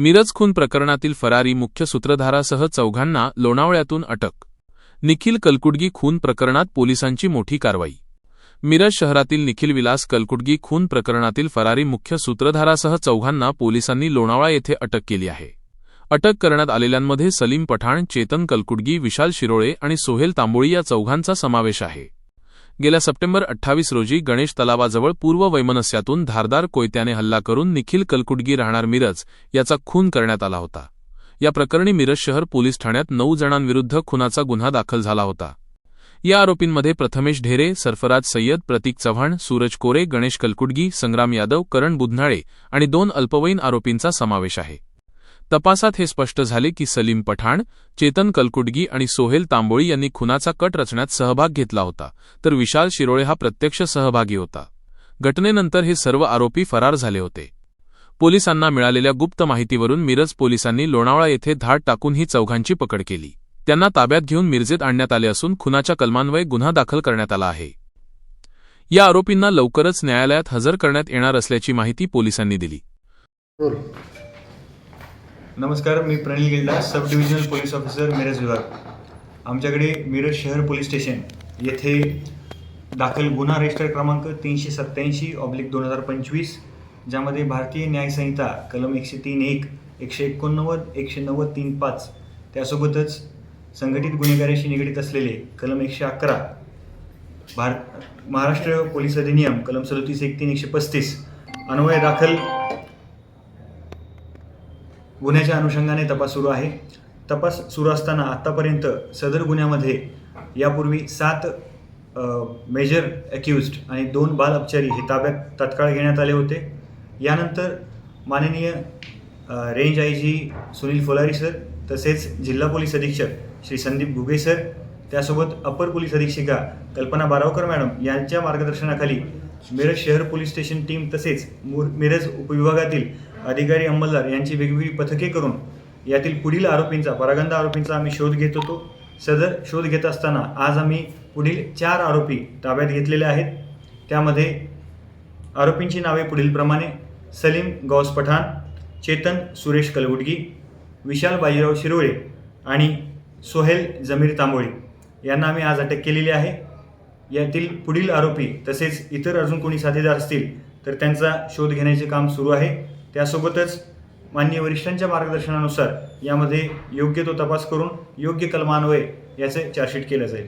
मिरज खून प्रकरणातील फरारी मुख्य सूत्रधारासह चौघांना लोणावळ्यातून अटक. निखिल कलकुडगी खून प्रकरणात पोलिसांची मोठी कारवाई. मिरज शहरातील निखिल विलास कलकुडगी खून प्रकरणातील फरारी मुख्य सूत्रधारासह चौघांना पोलिसांनी लोणावळा येथे अटक केली आहे. अटक करण्यात आलेल्यांमध्ये सलीम पठाण चेतन कलकुडगी विशाल शिरोळे आणि सोहेल तांबोळी या चौघांचा समावेश आहे. गेल्या सप्टेंबर अठ्ठावीस रोजी गणेश तलावाजवळ पूर्व वैमनस्यातून धारदार कोयत्याने हल्ला करून निखिल कलकुडगी राहणार मिरज याचा खून करण्यात आला होता. या प्रकरणी मिरज शहर पोलीस ठाण्यात नऊ जणांविरुद्ध खुनाचा गुन्हा दाखल झाला होता. या आरोपींमध्ये प्रथमेश ढेरे सरफराज सय्यद प्रतीक चव्हाण सूरज कोरे गणेश कलकुडगी संग्राम यादव करण बुधनाळे आणि दोन अल्पवयीन आरोपींचा समावेश आहे. तपासात हे स्पष्ट झाले की सलीम पठाण चेतन कलकुडगी आणि सोहेल तांबोळी यांनी खुनाचा कट रचण्यात सहभाग घेतला होता तर विशाल शिरोळे हा प्रत्यक्ष सहभागी होता. घटनेनंतर हे सर्व आरोपी फरार झाले होते. पोलिसांना मिळालेल्या गुप्त माहितीवरून मिरज पोलिसांनी लोणावळा येथे धाड टाकून ही चौघांची पकड केली. त्यांना ताब्यात घेऊन मिरजेत आणण्यात आले असून खुनाच्या कलमान्वये गुन्हा दाखल करण्यात आला आहे. या आरोपींना लवकरच न्यायालयात हजर करण्यात येणार असल्याची माहिती पोलिसांनी दिली. नमस्कार मी Pranil Gilda sub divisional police officer Miraj विभाग. आमच्याकडे मिरज शहर पोलीस स्टेशन येथे दाखल गुन्हा रजिस्टर क्रमांक तीनशे सत्त्याऐंशी ऑब्लिक दोन हजार पंचवीस ज्यामध्ये भारतीय न्यायसंहिता कलम एकशे तीन एक एकशे एकोणनव्वद एकशे नव्वद तीन पाच त्यासोबतच संघटित गुन्हेगारीशी निगडीत असलेले कलम एकशे अकरा भार महाराष्ट्र पोलीस अधिनियम कलम सदोतीस एक तीन एकशे पस्तीस अन्वय दाखल गुन्ह्याच्या अनुषंगाने तपास सुरू आहे. तपास सुरू असताना आत्तापर्यंत सदर गुन्ह्यामध्ये यापूर्वी सात मेजर अक्युज्ड आणि दोन बाल अपचारी हे ताब्यात तत्काळ घेण्यात आले होते. यानंतर माननीय range I G Sunil Pholari sir तसेच जिल्हा पोलीस अधीक्षक श्री संदीप घुगे सर त्यासोबत अपर पोलीस अधीक्षिका कल्पना बारावकर मॅडम यांच्या मार्गदर्शनाखाली मिरज शहर पोलीस स्टेशन टीम तसेच मुर- मिरज उपविभागातील अधिकारी अंमलदार यांची वेगवेगळी पथके करून यातील पुढील आरोपींचा परागंदा आरोपींचा आम्ही शोध घेत होतो. सदर शोध घेत असताना आज आम्ही पुढील चार आरोपी ताब्यात घेतलेले आहेत. त्यामध्ये आरोपींची नावे पुढीलप्रमाणे सलीम गौस पठाण चेतन सुरेश कलगुडगी विशाल बाजीराव शिरोळे आणि सोहेल जमीर तांबोळे यांना आम्ही आज अटक केलेली आहे. यातील पुढील आरोपी तसेच इतर अजून कोणी साथीदार असतील तर त्यांचा शोध घेण्याचे काम सुरू आहे. त्यासोबतच माननीय वरिष्ठांच्या मार्गदर्शनानुसार यामध्ये योग्य तो तपास करून योग्य कलमान्वये याचे चार्जशीट केलं जाईल.